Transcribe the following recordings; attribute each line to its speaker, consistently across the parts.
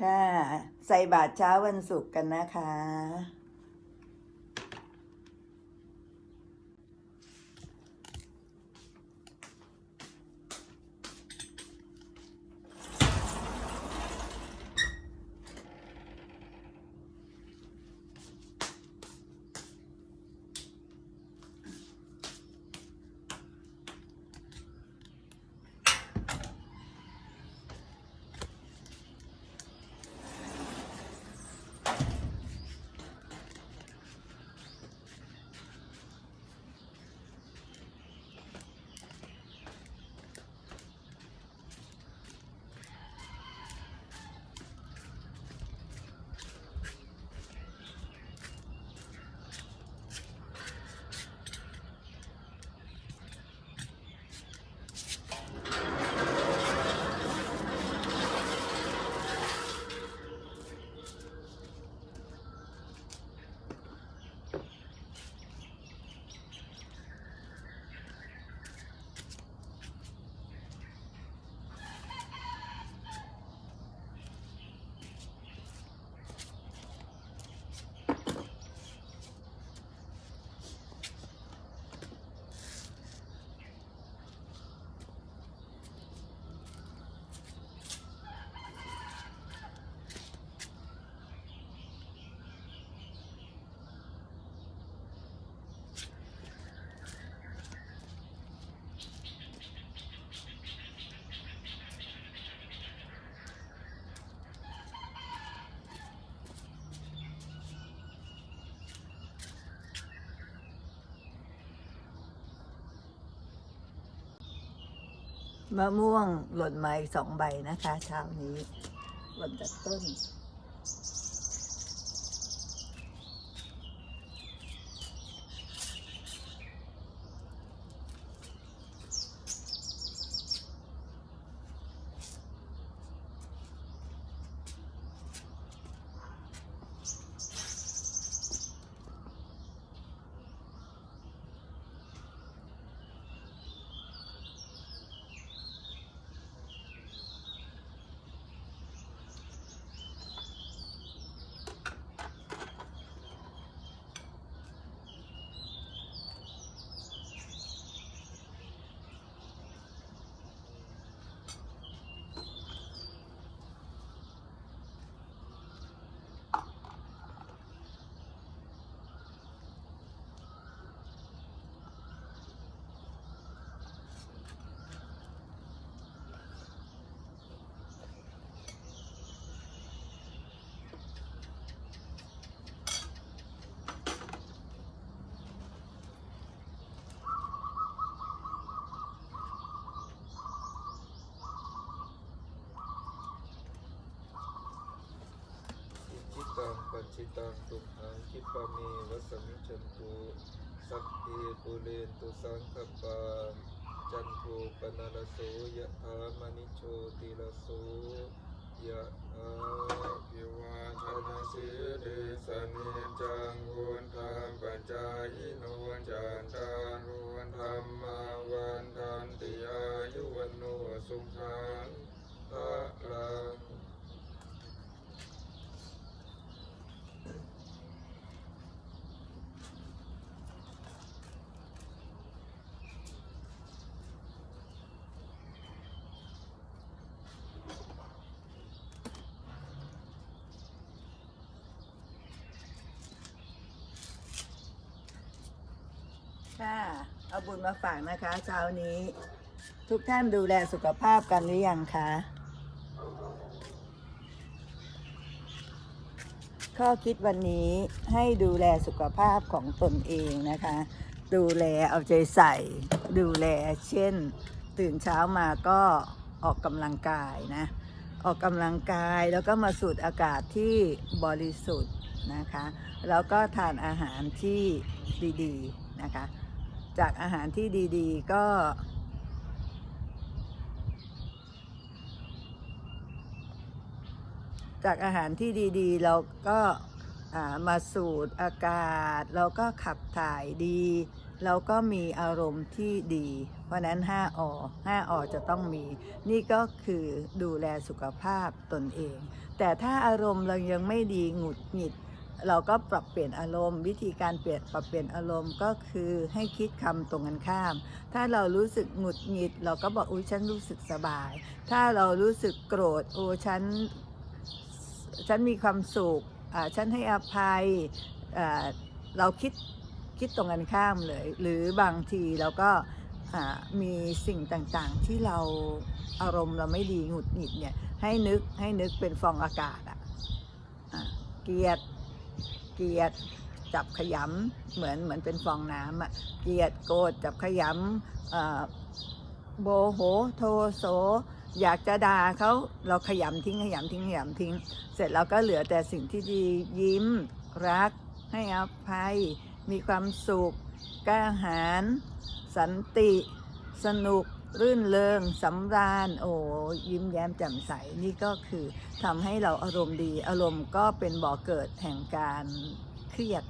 Speaker 1: ค่ะ ใส่บาตรเช้าวันศุกร์กันนะคะ มะม่วงหล่นมาอีกสองใบนะคะเช้านี้หล่นจากต้น
Speaker 2: อิจิตัง ปัจจิตังตุมหังคิปะเมวัสมิจันตุสัพเพปุเรนตุสังคปาจันโทปนรโสยะถามณิโชติรโสยะถาภิวาทนาสิริสนิจังวุนธรรมปัจจายโนจันทารุวันธรรมาวันทันติอายุวันโนสุขังพระลัง
Speaker 1: ค่ะ เอาบุญมาฝากนะคะ เช้านี้ ทุกท่านดูแลสุขภาพกันหรือยังคะ ข้อคิดวันนี้ให้ดูแลสุขภาพของตนเองนะคะ ดูแลเอาใจใส่ ดูแลเช่น ตื่นเช้ามาก็ออกกำลังกายนะ ออกกำลังกายแล้วก็มาสูดอากาศที่บริสุทธิ์นะคะ แล้วก็ทานอาหารที่ดีๆนะคะ จากอาหารที่ดีๆ ก็ จากอาหารที่ดีๆ เราก็ามาสูดอากาศ เราก็ขับถ่ายดี เราก็มีอารมณ์ที่ดี เพราะฉะนั้น 5อ5อจะต้องมี นี่ก็คือดูแลสุขภาพตนเอง แต่ถ้าอารมณ์เรายังไม่ดีหงุดหงิด เราก็ปรับเปลี่ยนอารมณ์ วิธีการเปลี่ยนปรับเปลี่ยนอารมณ์ก็คือให้คิดคำตรงกันข้าม ถ้าเรารู้สึกหงุดหงิด เราก็บอกอุ้ยฉันรู้สึกสบาย ถ้าเรารู้สึกโกรธโอ้ฉันฉันมีความสุขอ่าฉันให้อภัยอ่าเราคิดคิดตรงกันข้ามเลย หรือบางทีเราก็มีสิ่งต่างๆที่เราอารมณ์เราไม่ดีหงุดหงิดเนี่ยให้นึกให้นึกเป็นฟองอากาศอะอะเกลียด เกลียดจับขยำเหมือนเหมือนเป็นฟองน้ำอะเกลียดโกรธจับขยำโบโหโทโสอยากจะด่าเขาเราขยำทิ้งขยำทิ้งขยำทิ้ง เสร็จแล้วก็เหลือแต่สิ่งที่ดียิ้ม รัก ให้อภัย มีความสุขกล้าหาญสันติ สนุก รื่นเริงสำราญโอ้ยิ้มแย้มแจ่มใสนี่ก็คือทำให้เราอารมณ์ดี อารมณ์ก็เป็นบ่อเกิดแห่งการเครียด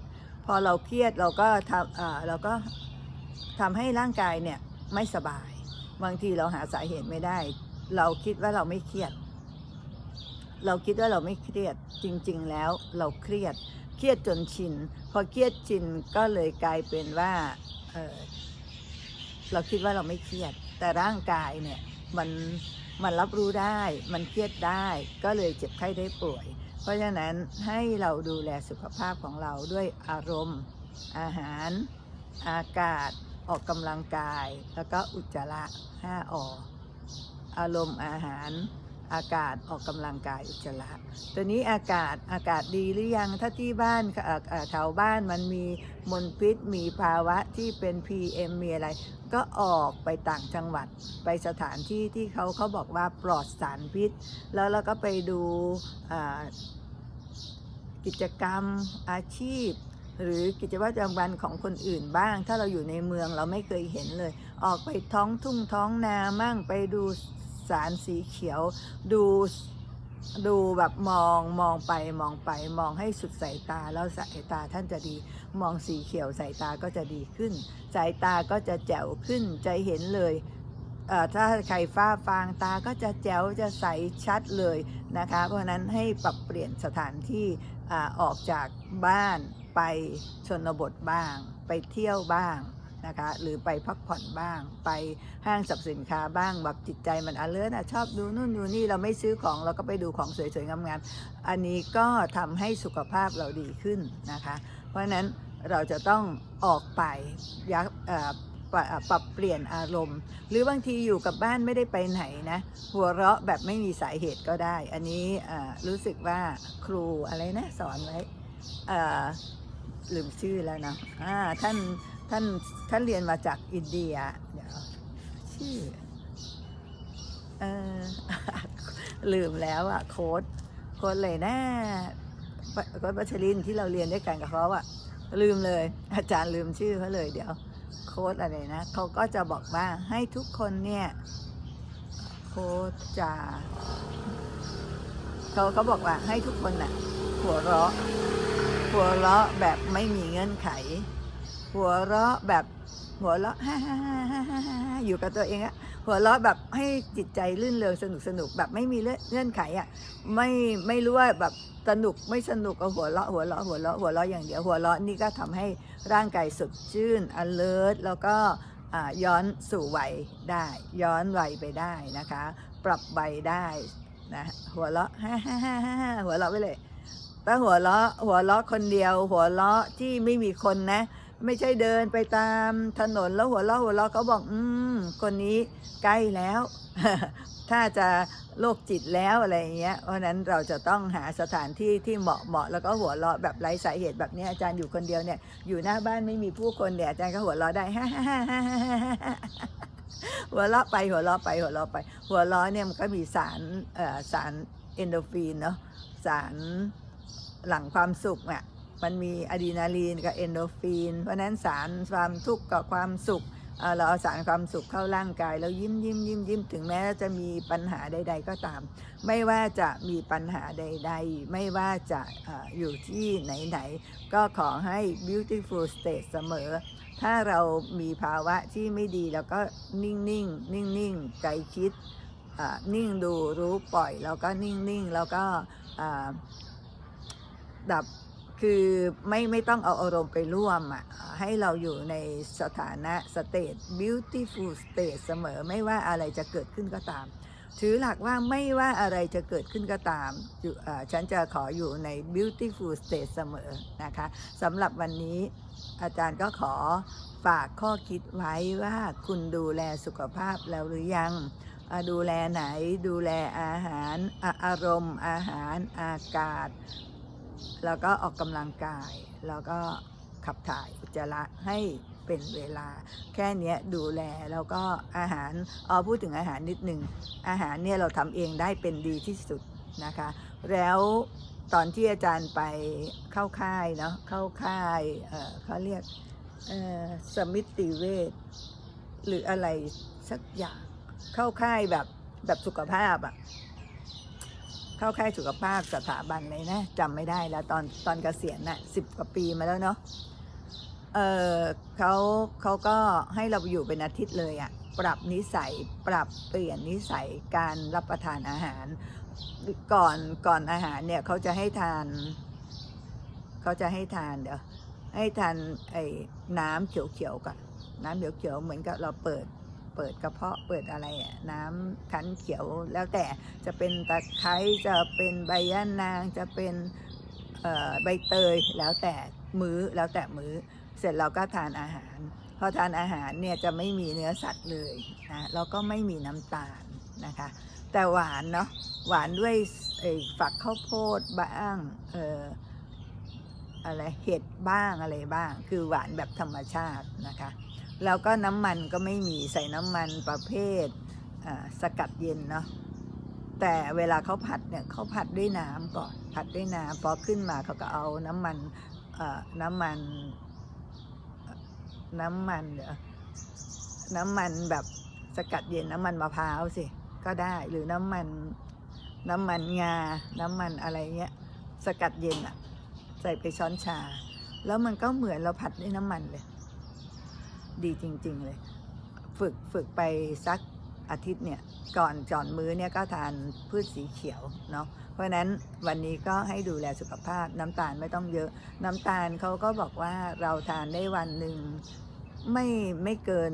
Speaker 1: พอเราเครียดเราก็ทำเราก็ทำให้ร่างกายเนี่ยไม่สบาย บางทีเราหาสาเหตุไม่ได้ เราคิดว่าเราไม่เครียด เราคิดว่าเราไม่เครียดจริง ๆ แล้วเราเครียดเครียดจนชินพอเครียดชินก็เลยกลายเป็นว่าเเราคิดว่าเราไม่เครียด แต่ร่างกายเนี่ยมันมันรับรู้ได้ มันเครียดได้ ก็เลยเจ็บไข้ได้ป่วย เพราะฉะนั้นให้เราดูแลสุขภาพของเราด้วยอารมณ์ อาหาร อากาศ ออกกำลังกาย แล้วก็อุจจาระ5ออารมณ์อาหาร อากาศออกกำลังกายอุจจาระตัวนี้อากาศอากาศดีหรือยังถ้าที่บ้านแถวบ้านมันมีมลพิษมีภาวะที่เป็น PM มีอะไร ก็ออกไปต่างจังหวัดไปสถานที่ที่เขาเขาบอกว่าปลอดสารพิษ แล้วเราก็ไปดูกิจกรรมอาชีพหรือกิจวัตรประจำวันของคนอื่นบ้าง ถ้าเราอยู่ในเมืองเราไม่เคยเห็นเลย ออกไปท้องทุ่งท้องนามั่งไปดู สารสีเขียว ดูดูแบบมองมองไปมองไปมองให้สุดสายตาแล้วสายตาท่านจะดี มองสีเขียวสายตาก็จะดีขึ้น สายตาก็จะแจ๋วขึ้นจะเห็นเลยเถ้าใครฟ้าฟางตาก็จะแจ๋วจะใสชัดเลยนะคะ เพราะนั้นให้ปรับเปลี่ยนสถานที่อออกจากบ้านไปชนบทบ้าง ไปเที่ยวบ้าง นะคะหรือไปพักผ่อนบ้าง ไปห้างสรรพสินค้าบ้างแบบจิตใจมันอเลิร์นะชอบดูนู่นดูนี่เราไม่ซื้อของเราก็ไปดูของสวยๆงามๆอันนี้ก็ทำให้สุขภาพเราดีขึ้นนะคะ เพราะฉะนั้นเราจะต้องออกไปยักปรับเปรับเปลี่ยนอารมณ์ หรือบางทีอยู่กับบ้านไม่ได้ไปไหนนะ หัวเราะแบบไม่มีสาเหตุก็ได้ อันนี้รู้สึกว่าครูอะไรนะ สอนไว้ลืมชื่อแล้วเนาะท่าน ท่านท่านเรียนมาจากอินเดีย เดี๋ยวชื่อเออลืมแล้วอะโค้ดโค้ดเลยนะโค้ดบัชรินที่เราเรียนด้วยกันกับเขาอะลืมเลย อาจารย์ลืมชื่อเขาเลยเดี๋ยว โค้ดอะไรนะเขาก็จะบอกว่าให้ทุกคนเนี่ยโค้ดจะเขาเขาบอกว่าให้ทุกคนน่ะหัวเราะหัวเราะแบบไม่มีเงื่อนไข หัวเราะแบบหัวเราะฮ่าฮ่าฮ่าฮ่าฮ่าฮ่าฮ่าอยู่กับตัวเองอะหัวเราะแบบให้จิตใจลื่นเริงสนุกสนุกแบบไม่มีเงื่อนไขอะไม่ไม่รู้ว่าแบบสนุกไม่สนุกก็หัวเราะหัวเราะหัวเราะหัวเราะอย่างเดียวหัวเราะนี่ก็ทำให้ร่างกายสดชื่น alert แล้วก็ย้อนสู่วัยได้ ย้อนวัยไปได้นะคะ ปรับวัยได้นะหัวเราะฮ่าฮ่าฮ่าฮ่าหัวเราะไปเลยถ้าหัวเราะหัวเราะคนเดียว หัวเราะที่ไม่มีคนนะ ไม่ใช่เดินไปตามถนนแล้วหัวเราะหัวเราะเขาบอก อืม คนนี้ใกล้แล้ว ถ้าจะโรคจิตแล้วอะไรเงี้ย เพราะนั้นเราจะต้องหาสถานที่ที่เหมาะเหมาะแล้วก็หัวเราะแบบไร้สาเหตุแบบนี้อาจารย์อยู่คนเดียวเนี่ย อยู่หน้าบ้านไม่มีผู้คนเนี่ยอาจารย์ก็หัวเราะได้หัวเราะไปหัวเราะไปหัวเราะไป หัวเราะเนี่ยมันก็มีสารเอ่อสารเอนโดฟินเนาะสารหลังความสุขอะ มันมีอะดรีนาลีนกับเอนโดฟิน เพราะนั้นสารความทุกข์กับความสุขเเราเอาสารความสุขเข้าร่างกาย แล้วยิ้มยิ้มยิ้มยิ้มถึงแม้จะมีปัญหาใด ๆ ก็ตาม ไม่ว่าจะมีปัญหาใด ๆ ไม่ว่าจะออยู่ที่ไหน ๆ ก็ขอให้ beautiful state เสมอ ถ้าเรามีภาวะที่ไม่ดีแล้วก็นิ่งนิ่งนิ่งนิ่งๆใจคิดนิ่งดูรู้ปล่อย แล้วก็นิ่งนิ่งๆแล้วก็ดับ คือไม่ไม่ต้องเอาอารมณ์ไปร่วมอะให้เราอยู่ในสถานะสเตท beautiful state เสมอไม่ว่าอะไรจะเกิดขึ้นก็ตาม ถือหลักว่าไม่ว่าอะไรจะเกิดขึ้นก็ตามฉันจะขออยู่ใน beautiful state เสมอนะคะสำหรับวันนี้อาจารย์ก็ขอฝากข้อคิดไว้ว่าคุณดูแลสุขภาพแล้วหรือยังดูแลไหนดูแลอาหารออารมณ์ อาหารอากาศ แล้วก็ออกกำลังกาย แล้วก็ขับถ่ายอุจจาระให้เป็นเวลา แค่เนี้ยดูแลแล้วก็อาหารเอาพูดถึงอาหารนิดหนึ่งอาหารเนี่ยเราทำเองได้เป็นดีที่สุดนะคะ แล้วตอนที่อาจารย์ไปเข้าค่ายเนาะเข้าค่ายเเขาเรียกสมิติเวชหรืออะไรสักอย่างเข้าค่ายแบบแบบสุขภาพอะ เข้าค่ายสุขภาพสถาบันเลยนะจำไม่ได้แล้วตอนตอนเกษียณน่ะสิบกว่าปีมาแล้วเนาะเออเขาเขาก็ให้เราอยู่เป็นอาทิตย์เลยอะปรับนิสัยปรับเปลี่ยนนิสัยการรับประทานอาหาร ก่อนก่อนอาหารเนี่ยเขาจะให้ทานเขาจะให้ทานเดี๋ยวให้ทานไอ้น้ำเขียวๆก่อนน้ำเขียวๆเหมือนกับเราเปิด เปิดกระเพาะเปิดอะไรอะน้ำคั้นเขียวแล้วแต่จะเป็นตะไคร้จะเป็นใบย่านางจะเป็นใบเตยแล้วแต่มื้อแล้วแต่มื้อ เสร็จเราก็ทานอาหาร พอทานอาหารเนี่ยจะไม่มีเนื้อสัตว์เลยนะแล้วก็ไม่มีน้ำตาลนะคะ แต่หวานเนาะหวานด้วยฝักข้าวโพดบ้างเอ่ออะไรเห็ดบ้างอะไรบ้าง คือหวานแบบธรรมชาตินะคะ แล้วก็น้ำมันก็ไม่มีใส่น้ำมันประเภทสกัดเย็นเนาะแต่เวลาเขาผัดเนี่ยเขาผัดด้วยน้ำก่อนผัดด้วยน้ำพอขึ้นมาเขาก็เอาน้ำมันน้ำมันน้ำมันเน้ำมันแบบสกัดเย็นน้ำมันมะพร้าวสิก็ได้หรือน้ำมันน้ำมันงา น้ำมันอะไรเงี้ย สกัดเย็นอะใส่ไปช้อนชา แล้วมันก็เหมือนเราผัดด้วยน้ำมันเลย ดีจริง ๆ เลย ฝึกฝึกไปสักอาทิตย์เนี่ยก่อนจอนมื้อเนี่ยก็ทานพืชสีเขียวเนาะเพราะนั้นวันนี้ก็ให้ดูแลสุขภาพน้ำตาลไม่ต้องเยอะ น้ำตาลเขาก็บอกว่าเราทานได้วันหนึ่งไม่ไม่เกิน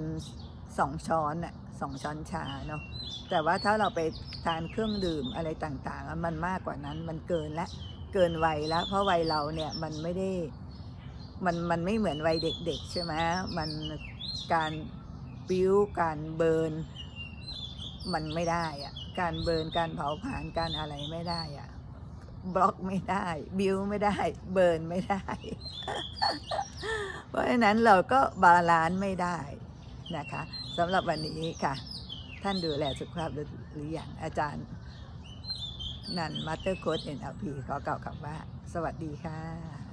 Speaker 1: สองช้อนอะสองช้อนชาเนาะแต่ว่าถ้าเราไปทานเครื่องดื่มอะไรต่างๆ มันมากกว่านั้นมันเกินละเกินวัยแล้ว เพราะวัยเราเนี่ยมันไม่ได้ มันมันไม่เหมือนวัยเด็กๆ ใช่ไหมมันการปิ้วการเบิร์นมันไม่ได้อะการเบิร์นการเผาผลาญการอะไรไม่ได้อะบล็อกไม่ได้ บิวไม่ได้ เบิร์นไม่ได้ เพราะฉะนั้นเราก็บาลานซ์ไม่ได้นะคะสำหรับวันนี้ค่ะ ท่านดูแลสุขภาพหรือออย่างอาจารย์ นันมาสเตอร์โค้ดเอ็นอพีขอกล่าวคำว่า สวัสดีค่ะ